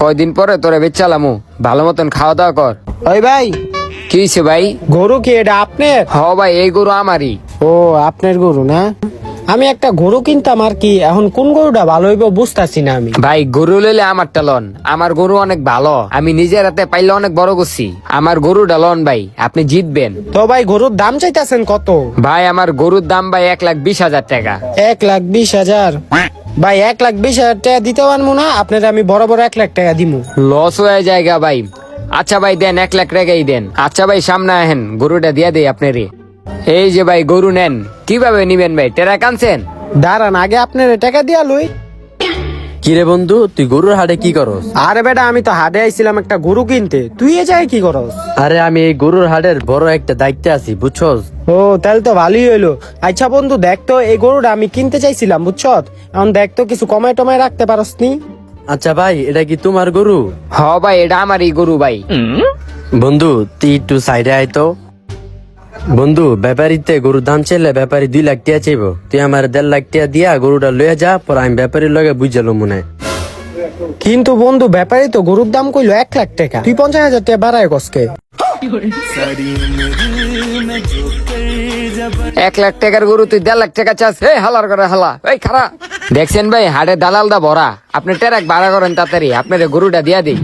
কয়দিন পরে তোরে বেচালামু ভালো মতন খাওয়া দাওয়া কর। ওই ভাই। কি হয়েছে ভাই? গরু কি এটা আপনার? হ ভাই এই গরু আমারই। ও আপনার গরু না? আমি একটা গরু কিনতাম আর কি এখন কোন গরুটা ভালো হইব বুঝতাছি না আমি। ভাই গরু লইলে আমার লন। আমার গরু অনেক ভালো। আমি নিজের হাতে পাইলে অনেক বড় করছি। আমার গরুটা লন ভাই আপনি জিতবেন। তো ভাই গরুর দাম চাইতেছেন কত? ভাই আমার গরুর দাম ভাই এক লাখ বিশ হাজার টাকা। এক লাখ বিশ হাজার? ভাই এক লাখ বিশ হাজার টাকা দিতে পারব না আপনার আমি বড় বড় এক লাখ টাকা দিব লস হয়ে জায়গা ভাই। আচ্ছা ভাই দেন এক লাখ টাকাই দেন। আচ্ছা ভাই সামনে আহেন গরুটা দিয়ে দেয় আপনারে। এই যে ভাই গরু নেন। কীভাবে নিবেন ভাই টেরা কানছেন? দাঁড়ান আগে আপনার টাকা দিয়া লই। কিরে বন্ধু তুই গরুর হাটে কি করস? আরে বেটা আমি তো হাটে আইছিলাম একটা গরু কিনতে। তুই এ যায় কি করস? আরে আমি এই গরুর হাটের বড় একটা দায়িত্বে আছি বুঝছস? ও তাহলে তো ভালোই হইল। আচ্ছা বন্ধু দেখ তো এই গরুটা আমি কিনতে চাইছিলাম বুঝছ এখন দেখ তো কিছু কমায় টমায় রাখতে পারস নি? আচ্ছা ভাই এটা কি তোমার গরু? হ ভাই এটা আমারই গরু ভাই। বন্ধু তুই একটু সাইডে আয় তো। বন্ধু ব্যাপারিতে গরুর দাম চাইলে ব্যাপারী দুই লাখ টিয়া চাইব। তুই আমার দেড় লাখ টিয়া দিয়া গরুটা লয়ে যা পর আমি ব্যাপারীর লগে বুঝালো মনে কিন্তু বন্ধু ব্যাপারে তো গরুর দাম কইলো এক লাখ টাকা। তুই পঞ্চাশ হাজার টাকা বাড়ায় কসকে এক লাখ টাকার গরু তুই দেড় লাখ টাকা চাস। হে হালার করে হালা। এই খারা। দেখছেন ভাই হাটে দালাল দা ভরা। আপনি টেরাক ভাড়া করেন তাড়াতাড়ি। আপনার গরুটা দিয়া দিই।